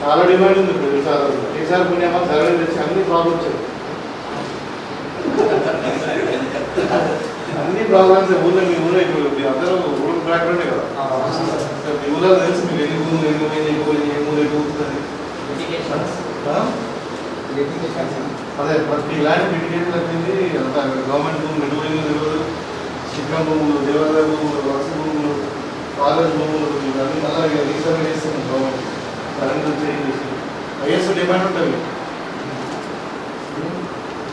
చాలా డిమాండ్ ఉంది ఇప్పుడు ఈసారి ఈసారి పుణ్యమా సరైన తెచ్చి అన్ని ప్రాబ్లమ్స్ అన్ని ప్రాబ్లమ్స్ ఊళ్ళో మీ ఊళ్ళో ఇప్పుడు మీ అందరూ ఊళ్ళో బ్యాక్గ్రౌండే కదా. మీ ఊళ్ళో తెలుసు మీకు ఎన్ని ఊళ్ళు ఎన్ని పోయింది పోయింది ఏ ఎన్ని పోతుంది అదే ల్యాండ్ మిటిగేషన్ వచ్చింది అంత గవర్నమెంట్ పోయిందో తెలియదు శిఖరం భూములు దేవాలయ భూములు వలస భూములు కాలేజ్ భూములు ఇవన్నీ మళ్ళీ రీసర్వే చేస్తున్నాం గవర్నమెంట్. కరెంట్ చేంజ్ చేసి వయస్సు డిమాండ్ ఉంటుంది.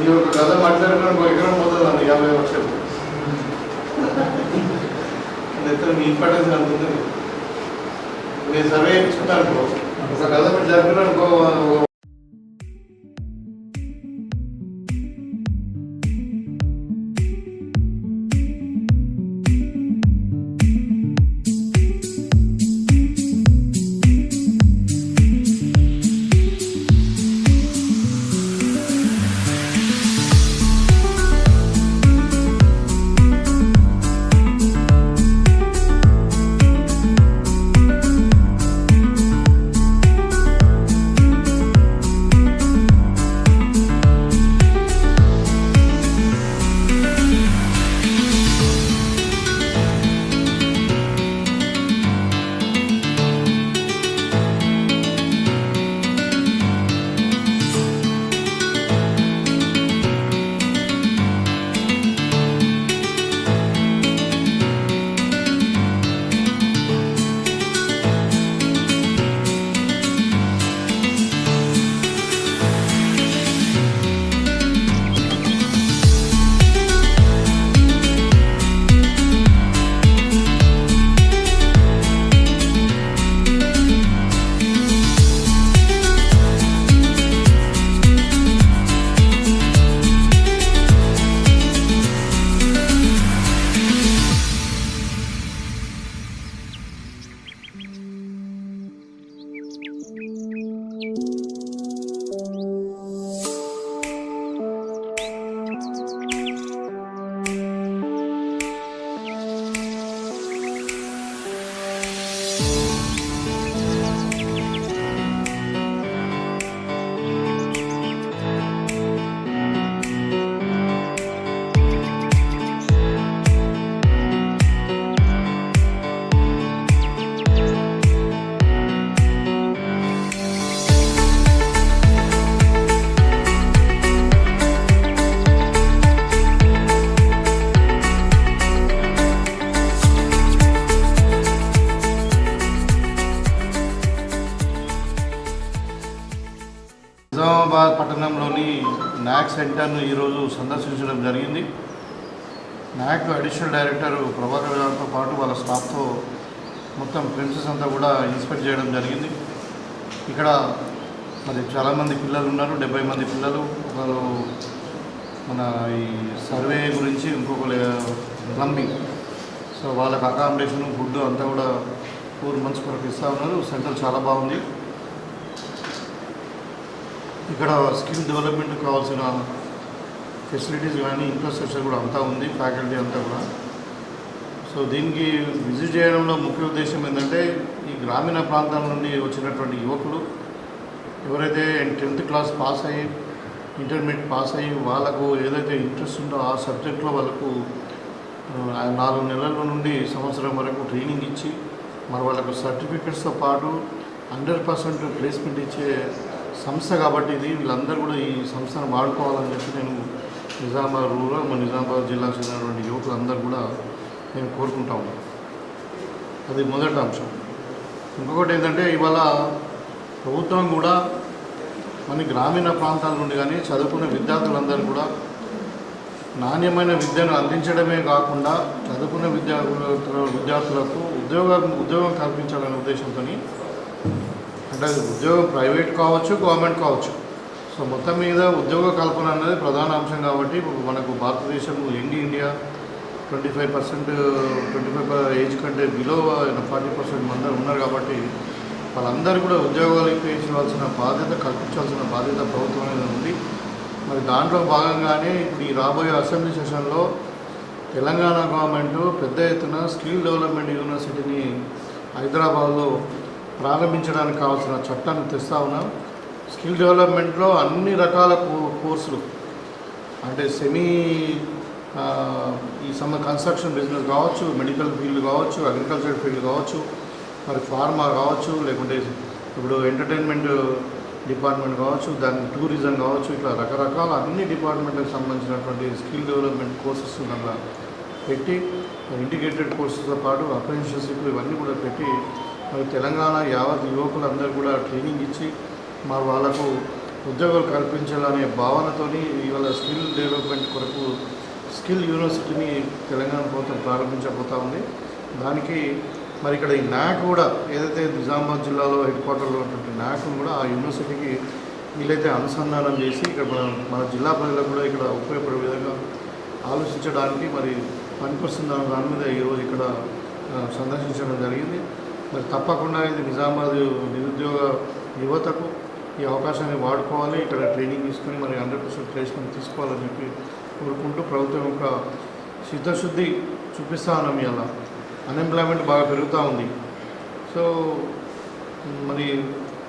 ఈ ఒక కథ మాట్లాడుకుని ఒక ఎకరం పోతుంది అన్న యాభై లక్షలు. ఇద్దరు మీ ఇంపార్టెన్స్ అనుకుంది నేను సర్వే ఇచ్చుకుంటాను ఒక కథ మీరు జరుపుకున్నాను సెంటర్ను ఈరోజు సందర్శించడం జరిగింది. నాక్ అడిషనల్ డైరెక్టర్ ప్రభాకర్ గారితో పాటు వాళ్ళ స్టాఫ్తో మొత్తం ప్రిన్సెస్ అంతా కూడా ఇన్స్పెక్ట్ చేయడం జరిగింది. ఇక్కడ మరి చాలామంది పిల్లలు ఉన్నారు డెబ్బై మంది పిల్లలు. ఒకరు మన ఈ సర్వే గురించి ఇంకొకరు ప్లంబింగ్. సో వాళ్ళకి అకామిడేషన్ ఫుడ్ అంతా కూడా ఫోర్ మంత్స్ వరకు ఇస్తూ ఉన్నారు. సెంటర్ చాలా బాగుంది. ఇక్కడ స్కిల్ డెవలప్మెంట్ కావాల్సిన ఫెసిలిటీస్ కానీ ఇన్ఫ్రాస్ట్రక్చర్ కూడా అంతా ఉంది ఫ్యాకల్టీ అంతా కూడా. సో దీనికి విజిట్ చేయడంలో ముఖ్య ఉద్దేశం ఏంటంటే ఈ గ్రామీణ ప్రాంతాల నుండి వచ్చినటువంటి యువకులు ఎవరైతే టెన్త్ క్లాస్ పాస్ అయ్యి ఇంటర్మీడియట్ పాస్ అయ్యి వాళ్ళకు ఏదైతే ఇంట్రెస్ట్ ఉందో ఆ సబ్జెక్ట్లో వాళ్ళకు నాలుగు నెలల నుండి సంవత్సరం వరకు ట్రైనింగ్ ఇచ్చి మరి వాళ్ళకు సర్టిఫికెట్స్తో పాటు హండ్రెడ్ పర్సెంట్ ప్లేస్మెంట్ ఇచ్చే సంస్థ కాబట్టి ఇది వీళ్ళందరూ కూడా ఈ సంస్థను వాడుకోవాలని చెప్పి నేను నిజామాబాద్ రూరల్ మన నిజామాబాద్ జిల్లాకు చెందినటువంటి యువకులందరూ కూడా నేను కోరుకుంటా ఉన్నాను. అది మొదటి అంశం. ఇంకొకటి ఏంటంటే ఇవాళ ప్రభుత్వం కూడా మన గ్రామీణ ప్రాంతాల నుండి కానీ చదువుకునే విద్యార్థులందరూ కూడా నాణ్యమైన విద్యను అందించడమే కాకుండా చదువుకున్న విద్యార్థుల విద్యార్థులకు ఉద్యోగం ఉద్యోగం కల్పించాలనే ఉద్దేశంతో అంటే అది ఉద్యోగం ప్రైవేట్ కావచ్చు గవర్నమెంట్ కావచ్చు. సో మొత్తం మీద ఉద్యోగ కల్పన అనేది ప్రధాన అంశం కాబట్టి ఇప్పుడు మనకు భారతదేశం young India twenty five percent twenty five age కంటే బిలో ఫార్టీ పర్సెంట్ మంది ఉన్నారు కాబట్టి వాళ్ళందరూ కూడా ఉద్యోగాలు ఇప్పించవలసిన బాధ్యత కల్పించాల్సిన బాధ్యత ప్రభుత్వం అనేది ఉంది. మరి దాంట్లో భాగంగానే ఇప్పుడు ఈ రాబోయే అసెంబ్లీ సెషన్లో తెలంగాణ గవర్నమెంట్ పెద్ద ఎత్తున స్కిల్ డెవలప్మెంట్ యూనివర్సిటీని హైదరాబాద్లో ప్రారంభించడానికి కావాల్సిన చట్టాన్ని తెస్తా ఉన్నాం. స్కిల్ డెవలప్మెంట్లో అన్ని రకాల కో- కోర్సులు అంటే సెమీ ఈ సమ కన్స్ట్రక్షన్ బిజినెస్ కావచ్చు మెడికల్ ఫీల్డ్ కావచ్చు అగ్రికల్చర్ ఫీల్డ్ కావచ్చు మరి ఫార్మా కావచ్చు లేకుంటే ఇప్పుడు ఎంటర్టైన్మెంట్ డిపార్ట్మెంట్ కావచ్చు దాని టూరిజం కావచ్చు ఇట్లా రకరకాల అన్ని డిపార్ట్మెంట్లకు సంబంధించినటువంటి స్కిల్ డెవలప్మెంట్ కోర్సెస్ అలా పెట్టి ఇంటిగ్రేటెడ్ కోర్సెస్తో పాటు అప్రెంటిస్షిప్ ఇవన్నీ కూడా పెట్టి మరి తెలంగాణ యావత్ యువకులందరూ కూడా ట్రైనింగ్ ఇచ్చి మా వాళ్ళకు ఉద్యోగాలు కల్పించాలనే భావనతోని ఇవాళ స్కిల్ డెవలప్మెంట్ కొరకు స్కిల్ యూనివర్సిటీని తెలంగాణ ప్రభుత్వం ప్రారంభించబోతా ఉంది. దానికి మరి ఇక్కడ ఈ నాక్ కూడా ఏదైతే నిజామాబాద్ జిల్లాలో హెడ్ క్వార్టర్లో ఉన్నటువంటి న్యాక్ను కూడా ఆ యూనివర్సిటీకి వీలైతే అనుసంధానం చేసి ఇక్కడ మన మన జిల్లా ప్రజలకు కూడా ఇక్కడ ఉపయోగపడే విధంగా ఆలోచించడానికి మరి పనికొస్తుందన్న దాని మీద ఈరోజు ఇక్కడ సందర్శించడం జరిగింది. మరి తప్పకుండా ఇది నిజామాబాద్ నిరుద్యోగ యువతకు ఈ అవకాశాన్ని వాడుకోవాలి. ఇక్కడ ట్రైనింగ్ తీసుకొని మరి హండ్రెడ్ పర్సెంట్ ప్లేస్మెంట్ తీసుకోవాలని చెప్పి కోరుకుంటూ ప్రభుత్వం యొక్క సిద్ధశుద్ధి చూపిస్తా ఉన్నాం ఇలా అన్ఎంప్లాయ్మెంట్ బాగా పెరుగుతూ ఉంది. సో మరి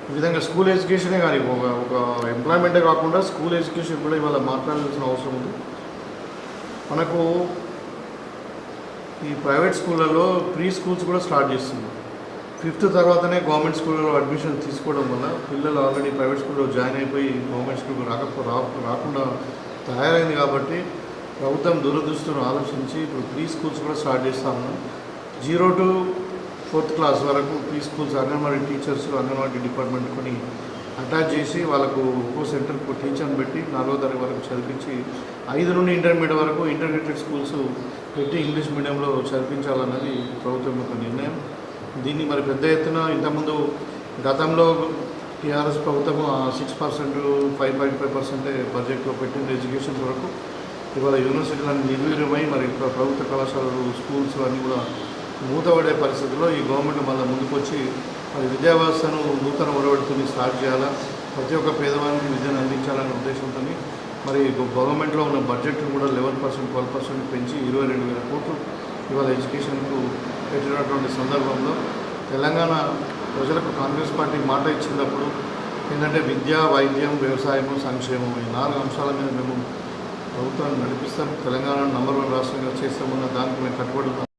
ఈ విధంగా స్కూల్ ఎడ్యుకేషనే కానీ ఒక ఒక ఎంప్లాయ్మెంటే కాకుండా స్కూల్ ఎడ్యుకేషన్ కూడా ఇవాళ మాట్లాడాల్సిన అవసరం ఉంది. మనకు ఈ ప్రైవేట్ స్కూళ్ళలో ప్రీ స్కూల్స్ కూడా స్టార్ట్ చేస్తుంది ఫిఫ్త్ తర్వాతనే గవర్నమెంట్ స్కూల్లో అడ్మిషన్ తీసుకోవడం వల్ల పిల్లలు ఆల్రెడీ ప్రైవేట్ స్కూల్లో జాయిన్ అయిపోయి గవర్నమెంట్ స్కూల్కి రాకపో రాకుండా తయారైంది కాబట్టి ప్రభుత్వం దురదృష్టను ఆలోచించి ఇప్పుడు ప్రీ స్కూల్స్ కూడా స్టార్ట్ చేస్తాము జీరో టు ఫోర్త్ క్లాస్ వరకు pre schools anganwadi teachers anganwadi department కొని అటాచ్ చేసి వాళ్ళకు ఒక్కో సెంటర్కు టీచర్ని పెట్టి నాలుగో తరగతి వరకు చదివించి ఐదు నుండి ఇంటర్మీడియట్ వరకు ఇంటర్మీడియట్ స్కూల్స్ పెట్టి ఇంగ్లీష్ మీడియంలో చదివించాలన్నది ప్రభుత్వం యొక్క నిర్ణయం. దీన్ని మరి పెద్ద ఎత్తున ఇంతకుముందు గతంలో టీఆర్ఎస్ ప్రభుత్వం six percent five point five పర్సెంటే బడ్జెట్లో పెట్టింది ఎడ్యుకేషన్ వరకు ఇవాళ యూనివర్సిటీలను నిర్వీర్యమై మరి ప్రభుత్వ కళాశాలలు స్కూల్స్ అన్నీ కూడా మూతపడే పరిస్థితుల్లో ఈ గవర్నమెంట్ మళ్ళీ ముందుకొచ్చి మరి విద్యా వ్యవస్థను నూతన ఒరవడితోని స్టార్ట్ చేయాలా? ప్రతి ఒక్క పేదవానికి విద్యను అందించాలనే ఉద్దేశంతో మరి గవర్నమెంట్లో ఉన్న బడ్జెట్ను కూడా లెవెన్ పర్సెంట్ ట్వెల్వ్ పర్సెంట్ పెంచి ఇరవై రెండు వేల కోట్లు ఇవాళ ఎడ్యుకేషన్కు పెట్టినటువంటి సందర్భంలో తెలంగాణ ప్రజలకు కాంగ్రెస్ పార్టీ మాట ఇచ్చినప్పుడు ఏంటంటే విద్య వైద్యం వ్యవసాయము సంక్షేమం ఈ నాలుగు అంశాల మీద మేము ప్రభుత్వాన్ని నడిపిస్తాం. తెలంగాణ నంబర్ వన్ రాష్ట్రంగా చేస్తామన్న దానికి మేము కట్టుబడి